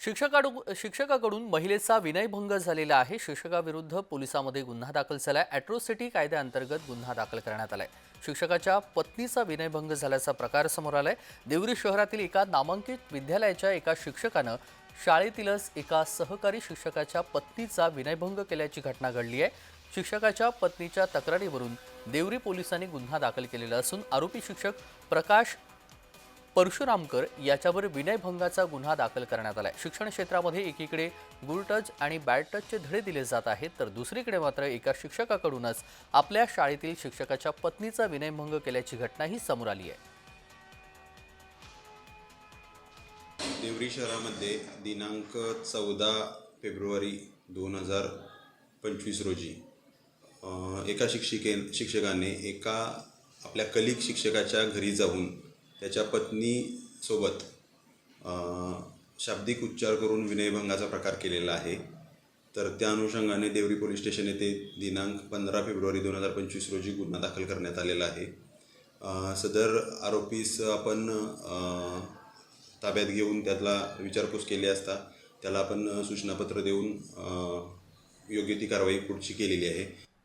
शिक्षकाडू शिक्षकाकडून महिलेचा विनयभंग झालेला आहे. शिक्षकाविरुद्ध पोलिसांमध्ये गुन्हा दाखल झाला आहे ॲट्रोसिटी कायद्याअंतर्गत गुन्हा दाखल करण्यात आलाय. शिक्षकाच्या पत्नीचा विनयभंग झाल्याचा प्रकार समोर आलाय. देवरी शहरातील एका नामांकित विद्यालयाच्या एका शिक्षकानं शाळेतीलच एका सहकारी शिक्षकाच्या पत्नीचा विनयभंग केल्याची घटना घडली आहे. शिक्षकाच्या पत्नीच्या तक्रारीवरून देवरी पोलिसांनी गुन्हा दाखल केलेला असून आरोपी शिक्षक प्रकाश परशुरामकर याच्यावर विनयभंगाचा गुन्हा दाखल करण्यात आला आहे शिक्षण क्षेत्रामध्ये एकीकडे गुड टच आणि बॅड टचचे धडे दिले जात आहेत तर दुसरीकडे मात्र एका शिक्षकाकडूनच आपल्या शाळेतील शिक्षकाच्या पत्नीचा विनयभंग केल्याची घटनाही समोर आली आहे. देवरी शहरामध्ये दिनांक चौदा फेब्रुवारी दोन हजार पंचवीस रोजी एका शिक्षिके शिक्षकाने एका आपल्या कलिक शिक्षकाच्या घरी जाऊन त्याच्या पत्नीसोबत शाब्दिक उच्चार करून विनयभंगाचा प्रकार केलेला आहे. तर त्या अनुषंगाने देवरी पोलीस स्टेशन येथे दिनांक पंधरा फेब्रुवारी दोन हजार पंचवीस रोजी गुन्हा दाखल करण्यात आलेला आहे. सदर आरोपीस आपण ताब्यात घेऊन त्यातला विचारपूस केली असता त्याला आपण सूचनापत्र देऊन योग्य ती कारवाई पुढची केलेली आहे.